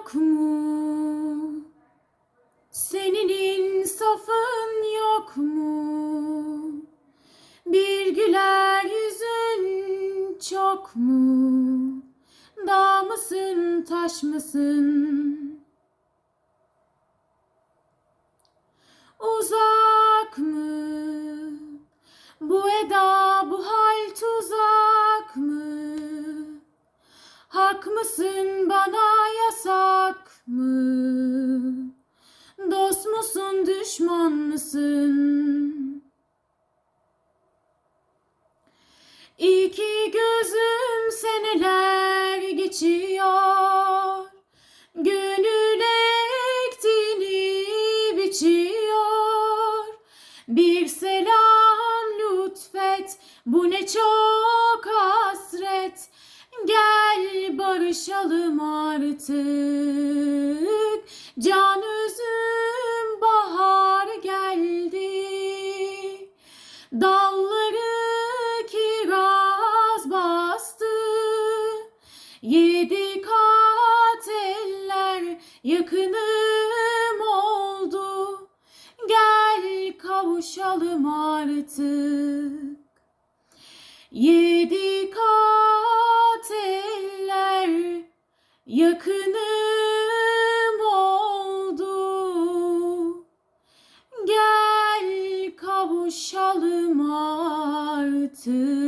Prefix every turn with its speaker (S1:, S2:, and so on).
S1: yok mu? Senin insafın yok mu? Bir güler yüzün çok mu? Dağ mısın, taş mısın? Uzak mı? Bu eda, Hak mısın bana yasak mı? Dost musun düşman mısın? İki gözüm seneler geçiyor Gönül ektiğini biçiyor Bir selam lütfet bu ne çok hasret Gel barışalım artık. Can üzüm bahar geldi. Dalları kiraz bastı. Yedi kat eller yakınım oldu. Gel kavuşalım artık. Yedi yakınım oldu. Gel kavuşalım artık.